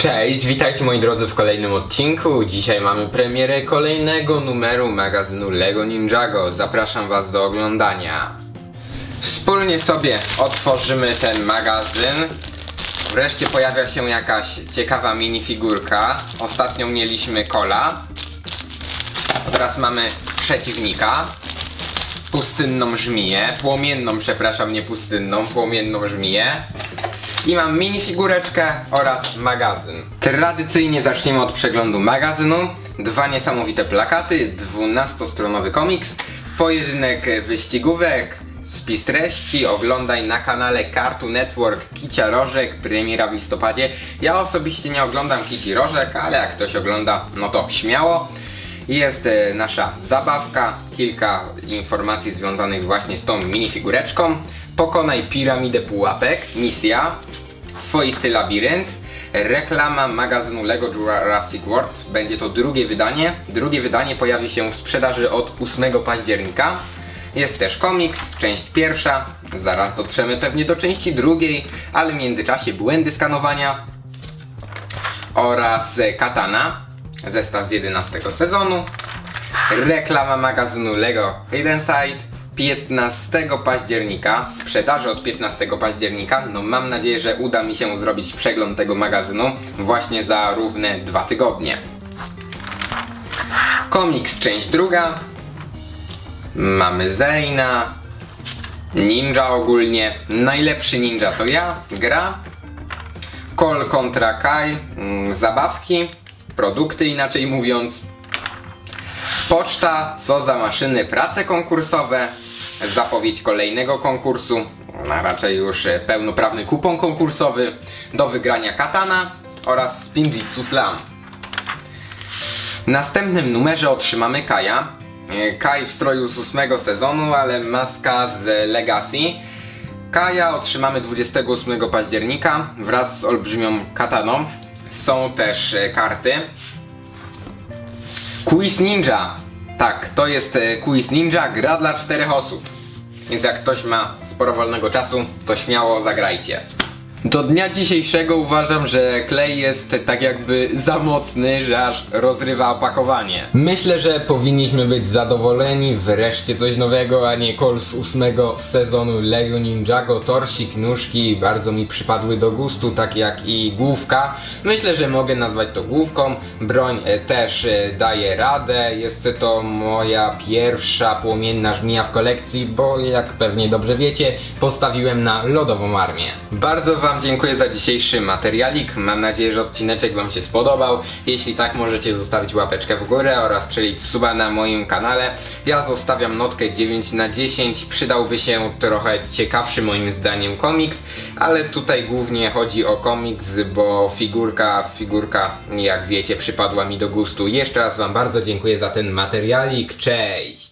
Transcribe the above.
Cześć, witajcie moi drodzy w kolejnym odcinku. Dzisiaj mamy premierę kolejnego numeru magazynu Lego Ninjago. Zapraszam was do oglądania. Wspólnie sobie otworzymy ten magazyn. Wreszcie pojawia się jakaś ciekawa minifigurka. Ostatnio mieliśmy kola. Teraz mamy przeciwnika. Pustynną żmiję. Płomienną, przepraszam, nie pustynną, płomienną żmiję. I mam minifigureczkę oraz magazyn. Tradycyjnie zaczniemy od przeglądu magazynu. Dwa niesamowite plakaty, 12-stronowy komiks, pojedynek wyścigówek, spis treści, oglądaj na kanale Cartoon Network Kicia Rożek, premiera w listopadzie. Ja osobiście nie oglądam Kici Rożek, ale jak ktoś ogląda, no to śmiało. Jest e, nasza zabawka, kilka informacji związanych właśnie z tą minifigureczką. Pokonaj piramidę pułapek, misja, swoisty labirynt, reklama magazynu Lego Jurassic World. Będzie to drugie wydanie. Drugie wydanie pojawi się w sprzedaży od 8 października. Jest też komiks, część pierwsza. Zaraz dotrzemy pewnie do części drugiej, ale w międzyczasie błędy skanowania oraz e, Katana, zestaw z 11 sezonu, reklama magazynu Lego Hidden Side 15 października, w sprzedaży od 15 października. No mam nadzieję, że uda mi się zrobić przegląd tego magazynu właśnie za równe dwa tygodnie. Komiks część druga. Mamy Zeina. Ninja ogólnie. Najlepszy ninja to ja. Gra. Call kontra Kai, mm, zabawki, produkty inaczej mówiąc. Poczta, co za maszyny, prace konkursowe, zapowiedź kolejnego konkursu, a raczej już e, pełnoprawny kupon konkursowy do wygrania katana oraz Spindritsu Slam. W następnym numerze otrzymamy Kaja. E, Kaj w stroju z ósmego sezonu, ale maska z Legacy. Kaja otrzymamy 28 października wraz z olbrzymią kataną. Są też e, karty. Quiz Ninja. Tak, to jest Quiz Ninja, gra dla czterech osób. Więc jak ktoś ma sporo wolnego czasu, to śmiało zagrajcie. Do dnia dzisiejszego uważam, że klej jest tak jakby za mocny, że aż rozrywa opakowanie. Myślę, że powinniśmy być zadowoleni, wreszcie coś nowego, a nie kol z ósmego sezonu Lego Ninjago, torsik, nóżki bardzo mi przypadły do gustu, tak jak i główka. Myślę, że mogę nazwać to główką, broń e, też e, daje radę, jest to moja pierwsza płomienna żmija w kolekcji, bo jak pewnie dobrze wiecie, postawiłem na lodową armię. Bardzo Wam dziękuję za dzisiejszy materialik. Mam nadzieję, że odcineczek Wam się spodobał. Jeśli tak, możecie zostawić łapeczkę w górę oraz strzelić suba na moim kanale. Ja zostawiam notkę 9 na 10. Przydałby się trochę ciekawszy moim zdaniem komiks, ale tutaj głównie chodzi o komiks, bo figurka, figurka, jak wiecie, przypadła mi do gustu. Jeszcze raz Wam bardzo dziękuję za ten materialik. Cześć!